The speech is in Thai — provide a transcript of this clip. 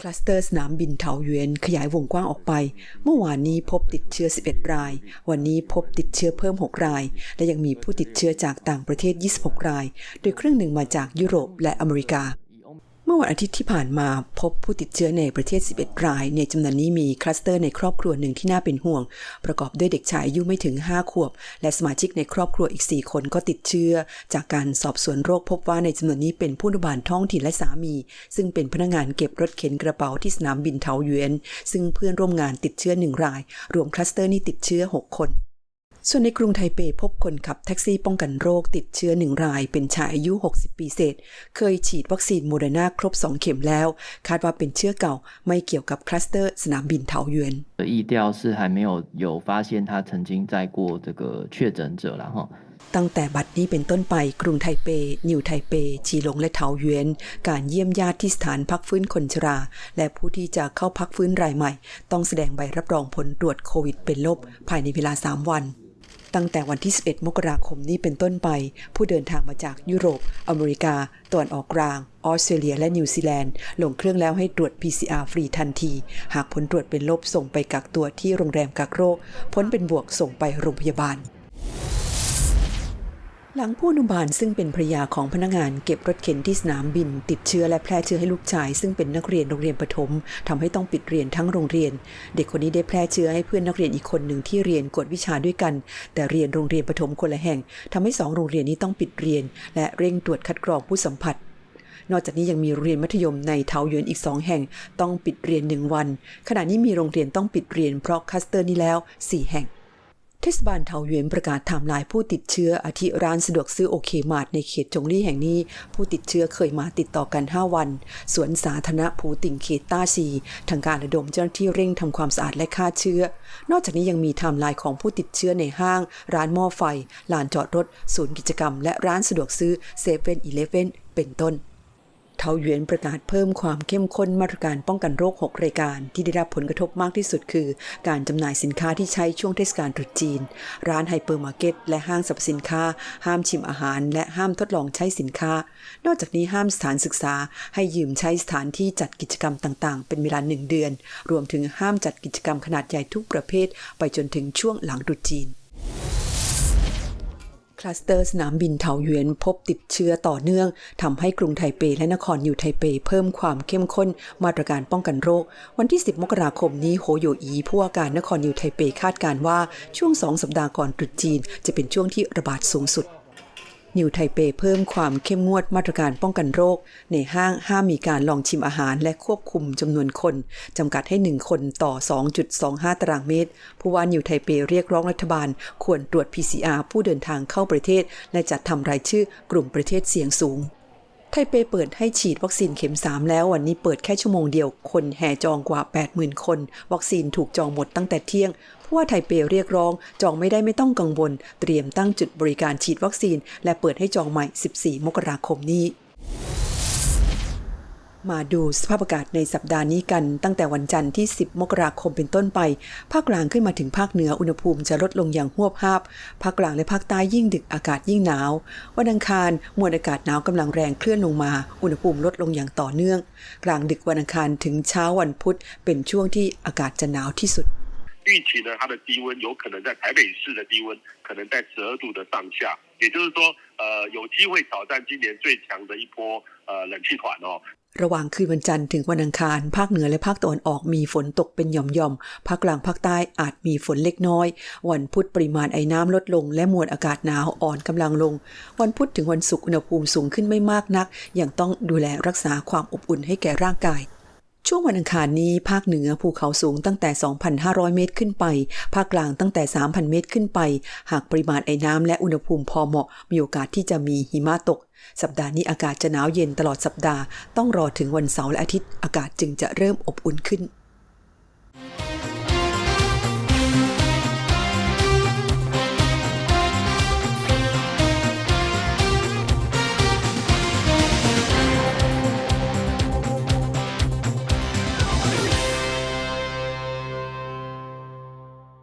คลัสเตอร์สนามบินเถาเยวนขยายวงกว้างออกไป เมื่อวานนี้พบติดเชื้อ 11 ราย วันนี้พบติดเชื้อเพิ่ม 6 ราย และยังมีผู้ติดเชื้อจากต่างประเทศ 26 ราย โดยครึ่งหนึ่งมาจากยุโรปและอเมริกา มื่อวันอาทิตย์ที่ผ่านมาพบผู้ติดเชื้อในประเทศ 11 ราย ในจำนวนนี้มีคลัสเตอร์ในครอบครัวหนึ่งที่น่าเป็นห่วง ประกอบด้วยเด็กชายอายุไม่ถึง 5 ขวบ และสมาชิกในครอบครัวอีก 4 คนก็ติดเชื้อ จากการสอบสวนโรคพบว่าในจำนวนนี้เป็นผู้นบาลท้องถิ่นและสามี ซึ่งเป็นพนักงานเก็บรถเข็นกระเป๋าที่สนามบินเทาหยวนซึ่งเพื่อนร่วมงานติดเชื้อหนึ่งราย รวมคลัสเตอร์นี้ติดเชื้อ 6 คน ส่วนในกรุงไทเปพบคนขับแท็กซี่ป้องกันโรคติดเชื้อหนึ่งราย เป็นชายอายุ 60 ปีเศษ เคยฉีดวัคซีนโมเดอร์นาครบ 2 เข็มแล้ว คาดว่าเป็นเชื้อเก่าไม่เกี่ยวกับคลัสเตอร์สนามบินเถาหยวน 意调是还没有有发现他曾经在过这个确诊者了哈。 ตั้งแต่บัดนี้เป็นต้นไปกรุงไทเป นิวไทเป จีหลงและเถาหยวน การเยี่ยมญาติที่สถานพักฟื้นคนชรา และผู้ที่จะเข้าพักฟื้นรายใหม่ ต้องแสดงใบรับรองผลตรวจโควิดเป็นลบภายในเวลา 3 วัน ตั้งแต่วันที่ 11 มกราคมนี้เป็นต้นไป ผู้เดินทางมาจากยุโรป อเมริกาตะวันออกกลาง ออสเตรเลียและนิวซีแลนด์ลงเครื่องแล้วให้ตรวจ PCR ฟรีทันที หากผลตรวจเป็นลบส่งไปกักตัวที่โรงแรมกักโรคผลเป็นบวกส่งไปโรงพยาบาล หลังผู้อนุบาลซึ่งเป็นภรยาของพนักงานเก็บรถเข็นที่สนามบิน ติดเชื้อและแพร่เชื้อให้ลูกชาย ซึ่งเป็นนักเรียนโรงเรียนประถมทำให้ต้องปิดเรียนทั้งโรงเรียน เด็กคนนี้ได้แพร่เชื้อให้เพื่อนนักเรียนอีกคนหนึ่งที่เรียนกวดวิชาด้วยกัน แต่เรียนโรงเรียนประถมคนละแห่งทำให้สองโรงเรียนนี้ต้องปิดเรียน และเร่งตรวจคัดกรองผู้สัมผัสนอกจากนี้ยังมีโรงเรียนมัธยมในเทาหยวนอีกสองแห่ง ต้องปิดเรียนหนึ่งวัน ขณะนี้มีโรงเรียนต้องปิดเรียนเพราะคัสเตอร์นี้แล้วสี่แห่ง เทศบาลเทาหยวนประกาศไทม์ไลน์ผู้ติดเชื้ออาทิร้านสะดวกซื้อโอเคมาร์ทในเขตจงลี่แห่งนี้ ผู้ติดเชื้อเคยมาติดต่อกัน 5 วัน สวนสาธารณะผูติ่งเขตต้าซีทางการระดมเจ้าหน้าที่เร่งทำความสะอาดและฆ่าเชื้อ นอกจากนี้ยังมีไทม์ไลน์ของผู้ติดเชื้อในห้าง ร้านหม้อไฟ ลานจอดรถ ศูนย์กิจกรรม และร้านสะดวกซื้อเซเว่นอีเลฟเว่นเป็นต้น เทาหยวนประกาศเพิ่มความเข้มข้นมาตรการป้องกันโรค 6 รายการ ที่ได้รับผลกระทบมากที่สุดคือ การจำหน่ายสินค้าที่ใช้ช่วงเทศกาลตรุษจีน ร้านไฮเปอร์มาร์เก็ตและห้างสรรพสินค้า ห้ามชิมอาหาร และห้ามทดลองใช้สินค้า นอกจากนี้ห้ามสถานศึกษา ให้ยืมใช้สถานที่จัดกิจกรรมต่างๆ เป็นเวลาหนึ่งเดือน รวมถึงห้ามจัดกิจกรรมขนาดใหญ่ทุกประเภท ไปจนถึงช่วงหลังตรุษจีน คลัสเตอร์สนามบินเถาเยวนพบติดเชื้อต่อเนื่องทำให้กรุงไทเปและนครนิวไทเปเพิ่มความเข้มข้นมาตรการป้องกันโรค วันที่ 10 มกราคมนี้โฮโยอีผู้ว่าการนครนิวไทเปคาดการณ์ว่าช่วง 2 สัปดาห์ก่อนตรุษจีน จะเป็นช่วงที่ระบาดสูงสุด นิวไทเปเพิ่มความเข้มงวดมาตรการป้องกันโรค ในห้างห้ามมีการลองชิมอาหารและควบคุมจำนวนคนจำกัดให้ 1 คนต่อ 2.25 ตารางเมตร ผู้ว่านิวไทเปเรียกร้องรัฐบาล ควรตรวจ PCR ผู้เดินทางเข้าประเทศ และจัดทำรายชื่อกลุ่มประเทศเสี่ยงสูง ไทเปเปิดให้ฉีดวัคซีนเข็ม 3 แล้ววันนี้เปิดแค่ชั่วโมงเดียวคนแห่จองกว่า 80,000 คน วัคซีนถูกจองหมดตั้งแต่เที่ยงผู้ว่าไทเปเรียกร้อง จองไม่ได้ไม่ต้องกังวล เตรียมตั้งจุดบริการฉีดวัคซีน และเปิดให้จองใหม่ 14 มกราคมนี้ มาดูสภาพอากาศในสัปดาห์นี้กัน ตั้งแต่วันจันทร์ที่ 10 มกราคมเป็นต้นไป ภาคกลางขึ้นมาถึงภาคเหนืออุณหภูมิจะลดลงอย่างหวบภาพ ภาคกลางและภาคใต้ยิ่งดึกอากาศยิ่งหนาว วันอังคารมวลอากาศหนาวกำลังแรงเคลื่อนลงมา อุณหภูมิลดลงอย่างต่อเนื่อง กลางดึกวันอังคารถึงเช้าวันพุธเป็นช่วงที่อากาศจะหนาวที่สุด 预期呢，它的低温有可能在台北市的低温可能在十二度的上下，也就是说，呃，有机会挑战今年最强的一波呃冷气团哦。 ระหว่างคืนวันจันทร์ถึงวันอังคาร ภาคเหนือและภาคตะวันออกมีฝนตกเป็นหย่อมๆ ภาคกลางภาคใต้อาจมีฝนเล็กน้อย วันพุธปริมาณไอ้น้ำลดลง และมวลอากาศหนาวอ่อนกำลังลง วันพุธถึงวันศุกร์อุณหภูมิสูงขึ้นไม่มากนัก ยังต้องดูแลรักษาความอบอุ่นให้แก่ร่างกาย ช่วงวันอังคารนี้ภาคเหนือภูเขาสูงตั้งแต่ 2,500 เมตรขึ้นไป ภาคกลางตั้งแต่ 3,000 เมตรขึ้นไป หากปริมาณไอ้น้ำและอุณหภูมิพอเหมาะ มีโอกาสที่จะมีหิมะตก สัปดาห์นี้อากาศจะหนาวเย็นตลอดสัปดาห์ ต้องรอถึงวันเสาร์และอาทิตย์ อากาศจึงจะเริ่มอบอุ่นขึ้น